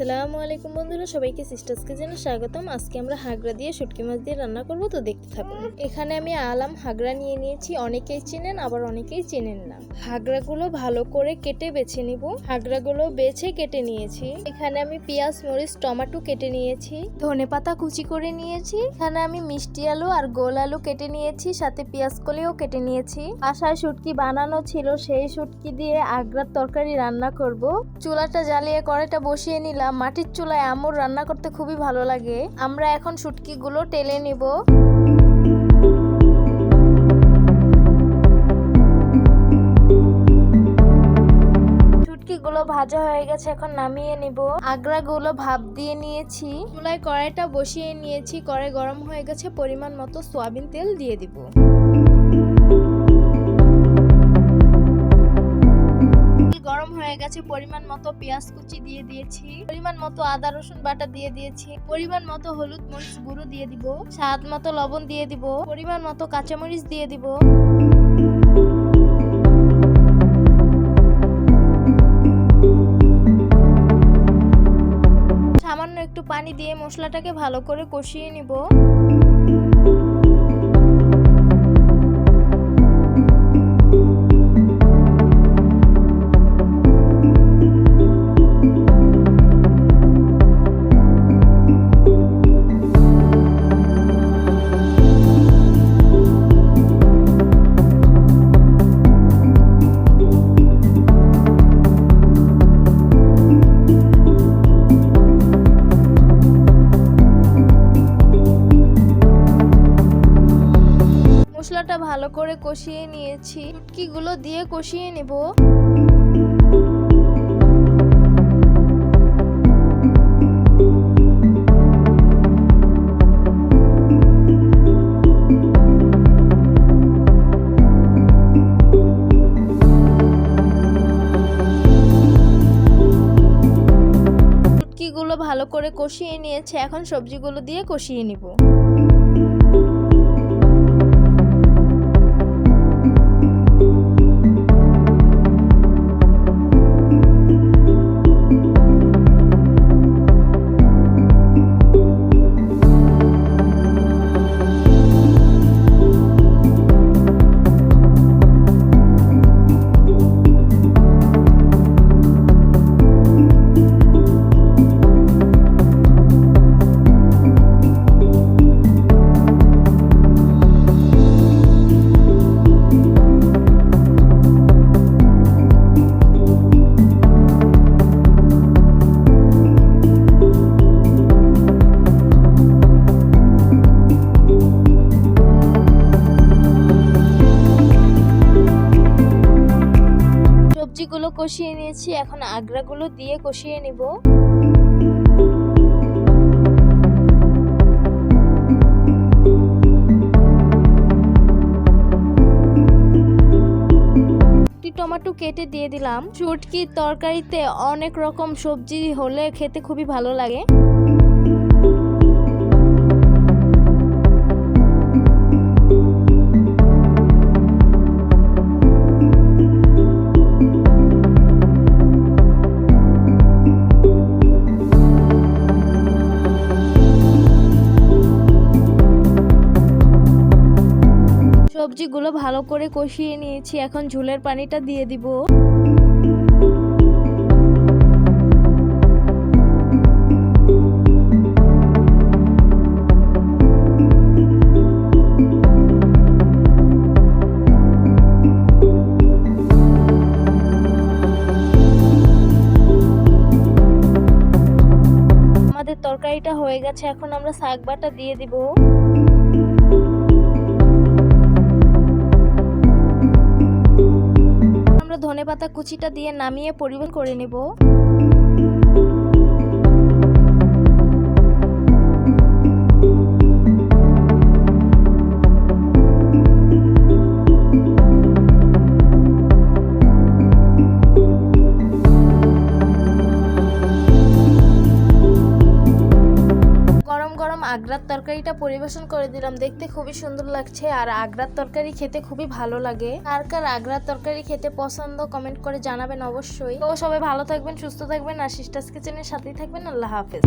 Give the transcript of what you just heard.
আসসালামু আলাইকুম বন্ধুরা, সবাইকে সিস্টার্স কিচেনে স্বাগতম। আজকে আমরা হাগরা দিয়ে শুটকি মাছ দিয়ে রান্না করব, তো দেখতে থাকুন। এখানে আমি আলাম হাগরা নিয়ে নিয়েছি, অনেকেই চেনেন, আবার অনেকেই চেনেন না। হাগরাগুলো ভালো করে কেটে বেছে নিব। হাগরাগুলো বেছে কেটে নিয়েছি। এখানে আমি পেঁয়াজ, মরিচ, টমেটো কেটে নিয়েছি। ধনে পাতা কুচি করে নিয়েছি। এখানে আমি মিষ্টি আলু আর গোল আলু কেটে নিয়েছি, সাথে পেঁয়াজ কলিও কেটে নিয়েছি। আশায় শুটকি বানানো ছিল, সেই শুটকি দিয়ে আগ্রার তরকারি রান্না করব। চুলাটা জ্বালিয়ে কড়াইটা বসিয়ে নিলাম। মাটির চুলায় আমুর রান্না করতে খুবই ভালো লাগে। আমরা এখন শুটকিগুলো টেলে নিব। শুটকিগুলো ভাজা হয়ে গেছে, এখন নামিয়ে নিব। আগ্রাগুলো ভাপ দিয়ে নিয়েছি। চুলায় কড়াইটা বসিয়ে নিয়েছি। কড়াই গরম হয়ে গেছে, পরিমাণ মতো সয়াবিন তেল দিয়ে দিব। হয়ে গেছে, পরিমাণ মতো পেঁয়াজ কুচি দিয়ে দিয়েছি, পরিমাণ মতো আদা, রসুন বাটা দিয়ে দিয়েছি, পরিমাণ মতো হলুদ মরিচ গুঁড়ো দিয়ে দিব, স্বাদ মতো লবণ দিয়ে দিব, পরিমাণ মতো কাঁচামরিচ দিয়ে দিব। সামান্য একটু পানি দিয়ে মশলাটাকে ভালো করে কষিয়ে নিব। ভালো করে কষিয়ে নিয়েছি। শুটকিগুলো দিয়ে কষিয়ে নেব। ভালো করে কষিয়ে নিয়েছে। এখন সবজিগুলো দিয়ে কষিয়ে নিব। সবজিগুলো কষিয়ে নিয়েছি, এখন আগ্রাগুলো দিয়ে কষিয়ে নিব। টমেটো কেটে দিয়ে দিলাম। শুটকির তরকারিতে অনেক রকম সবজি হলে খেতে খুবই ভালো লাগে। সবজিগুলো ভালো করে কষিয়ে নিয়েছি। এখন ঝুলের পানিটা দিয়ে দিব। তরকারিটা হয়ে গেছে। এখন আমরা শাক বাটা দিয়ে দিব। আমরা ধনে পাতা কুচিটা দিয়ে নামিয়ে পরিবেশন করে নেব। আগ্রার তরকারিটা পরিবেশন করে দিলাম। দেখতে খুবই সুন্দর লাগছে আর আগ্রার তরকারি খেতে খুবই ভালো লাগে। আর কার আগ্রার তরকারি খেতে পছন্দ কমেন্ট করে জানাবেন অবশ্যই। তো সবাই ভালো থাকবেন, সুস্থ থাকবেন। আর সিস্টার্স কিচেনের সাথেই থাকবেন। আল্লাহ হাফেজ।